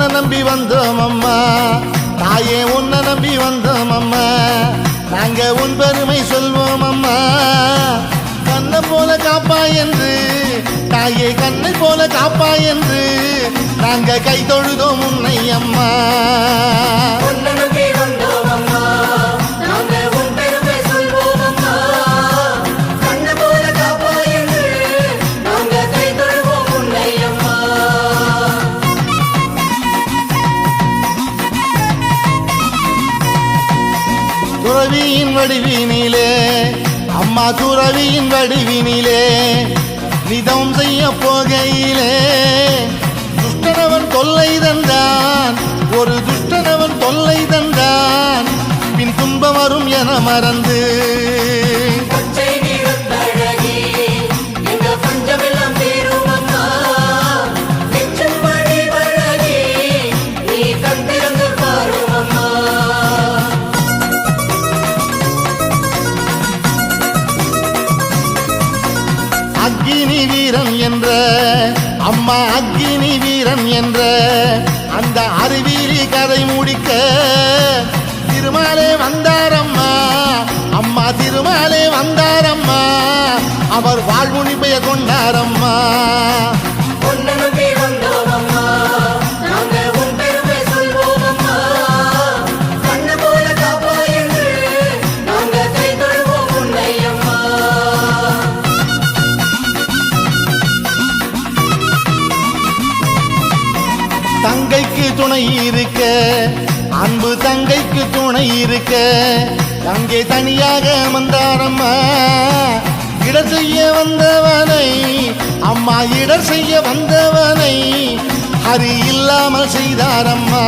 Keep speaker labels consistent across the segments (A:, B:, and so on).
A: உன்னை நம்பி வந்தோம் அம்மா. தாயே உன்னை நம்பி வந்தோம் அம்மா. நாங்க உன் பெருமை சொல்வோம் அம்மா. கண்ணை போல காப்பா என்று தாயே கண்ணை போல காப்பா என்று நாங்க கை தொழுதோம் உன்னை அம்மா. துறவியின் வடிவினிலே நிதம் செய்ய போகையிலே. துஷ்டனவன் தொல்லை தந்தான் ஒரு துஷ்டனவன் தொல்லை தந்தான். பின் துன்பம் வரும் என மறந்து
B: அம்மா
A: அக்னி வீரன் என்ற அந்த அருவி துணை இருக்க அன்பு தங்கைக்கு துணை இருக்க அங்கே தனியாக வந்தாரம்மா. இட செய்ய வந்தவனை அம்மா இட செய்ய வந்தவனை ஹரி இல்லாமல் செய்தாரம்மா.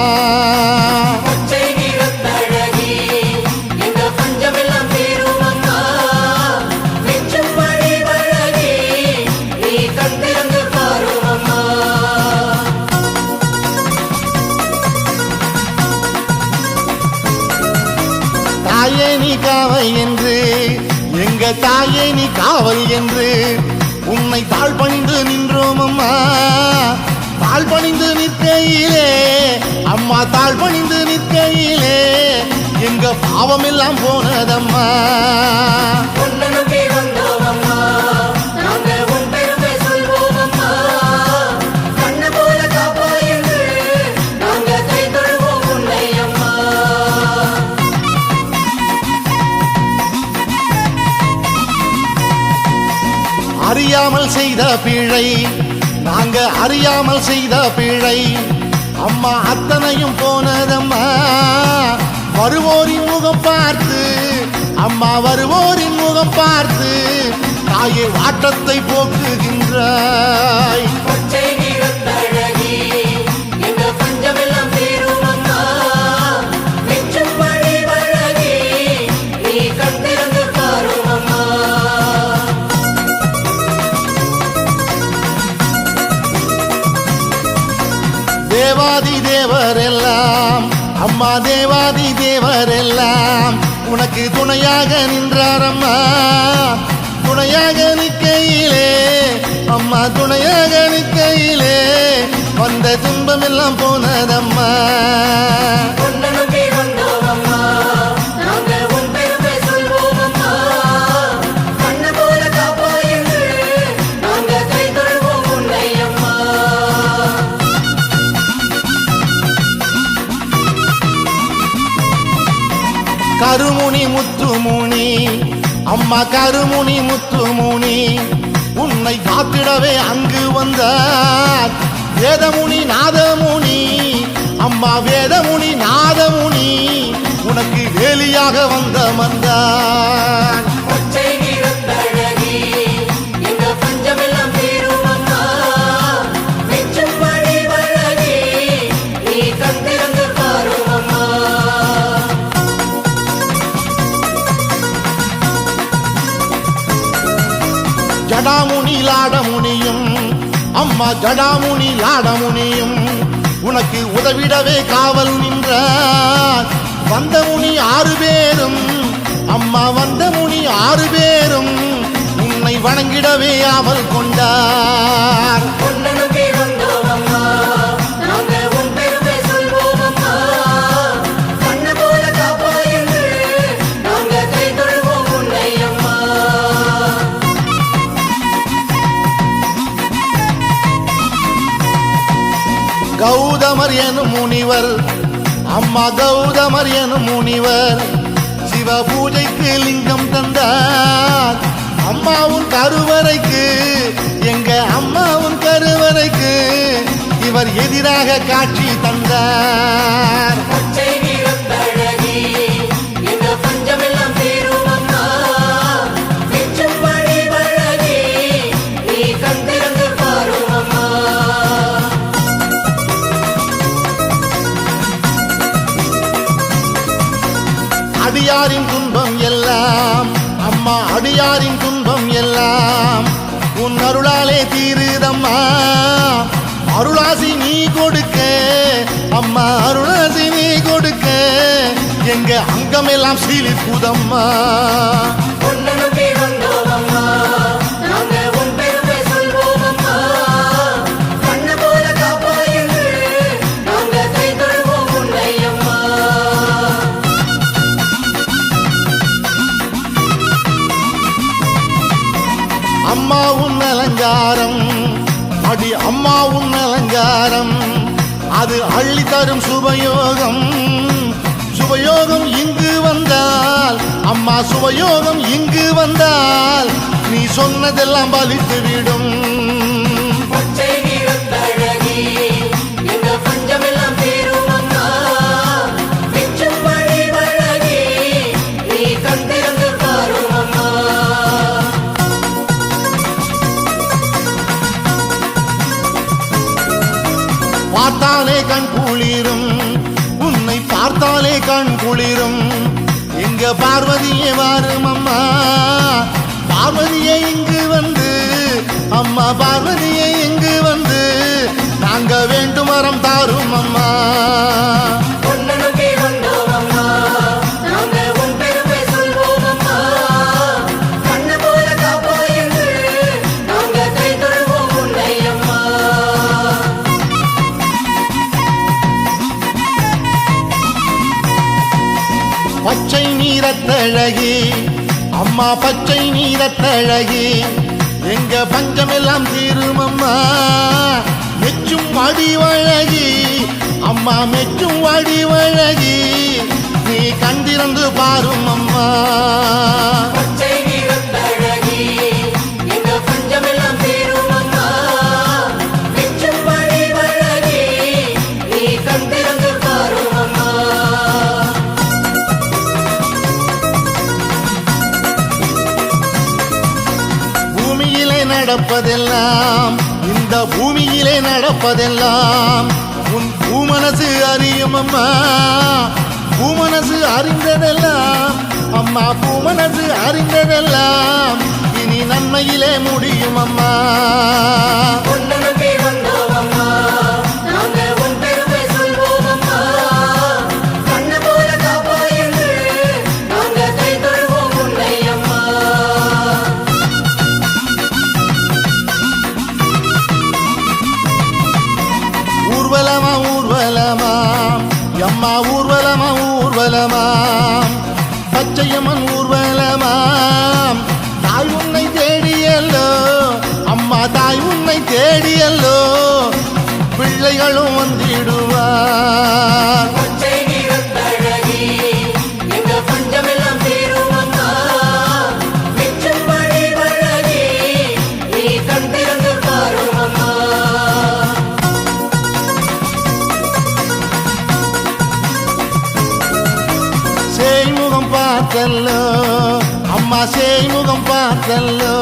A: தாயே நீ காவல் என்று உன்னை தாழ் பணிந்து நின்றோம் அம்மா. தாழ் பணிந்து நிற்கையிலே அம்மா தாழ் பணிந்து நிற்கையிலே எங்க பாவம் எல்லாம் போனதம்மா. அறியாமல் செய்த பிழை. நாங்க அறியாமல் செய்த பிழை. அம்மா அத்தனையும் போனதம்மா. வருவோரின் முகம் பார்த்து அம்மா வருவோரின் முகம் பார்த்து தாயே வாட்டத்தை போக்குகின்றாய். தேவாதி தேவரெல்லாம். அம்மா தேவாதி தேவரெல்லாம். உனக்கு துணையாக நின்றாரம்மா. துணையாக நிற்கையிலே. அம்மா துணையாக நிற்கையிலே. வந்த
B: துன்பம் எல்லாம் போனதம்
A: கருமுனி முத்துமுனி அம்மா கருமுனி முத்துமுனி உன்னை காத்திடவே அங்கு வந்தார். வேதமுனி நாதமுனி அம்மா வேதமுனி நாதமுனி உனக்கு வேலியாக வந்த
B: மந்தான்
A: ஜடாமுனி லாடமுனியும். அம்மா ஜடாமுனி லாடமுனியும். உனக்கு உதவிடவே காவல் நின்றார். வந்த முனி ஆறு பேரும். அம்மா வந்த முனி ஆறு பேரும். உன்னை வணங்கிடவே அவள் கொண்டார். கௌதமர் எனும் முனிவர். அம்மா கௌதமர் எனும் முனிவர். சிவ பூஜைக்கு லிங்கம் தந்தார். அம்மாவும் கருவறைக்கு எங்க அம்மாவும் கருவறைக்கு இவர் எதிராக காட்சி தந்தார். அடியாரின் துன்பம் எல்லாம் அம்மா அடியாரின் துன்பம் எல்லாம் உன் அருளாலே தீருதம்மா. அருளாசி நீ கொடுக்க அம்மா அருளாசி நீ கொடுக்க எங்க அங்கமெல்லாம் சீலிப்புதம்மா
B: அம்மா உன்
A: அலங்காரம். அடி அம்மா உன் அலங்காரம். அது அள்ளி தரும் சுபயோகம். சுபயோகம் இங்கு வந்தால் அம்மா சுபயோகம் இங்கு வந்தால் நீ சொன்னதெல்லாம் பலித்து இங்க பார்வதியே வாரும் அம்மா. பார்வதியே இங்கு வந்து அம்மா பார்வதியே இங்கு வந்து நாங்க வேண்டும் வரம் தாரும் அம்மா.
B: அம்மா
A: பச்சை நீரத்தழகி எங்க பஞ்சமெல்லாம் தீரும் அம்மா. மெச்சும் வடிவழகி அம்மா மெச்சும் வடிவழகி நீ கண்டிருந்து பாரும் அம்மா. நடப்பதெல்லாம் உன் பூமனசு அறியும் அம்மா. பூமனசு அறிந்ததெல்லாம் அம்மா பூமனசு அறிந்ததெல்லாம் இனி நன்மையிலே முடியும் அம்மா. பச்சையம்மன் ஊர்வலமாம். தாய் உன்னை தேடியல்லோ அம்மா தாய் உன்னை தேடியல்லோ பிள்ளைகளும் வந்திடுவார். பார்த்தல்லோ அம்மா செய்முகம் பார்த்தல்லோ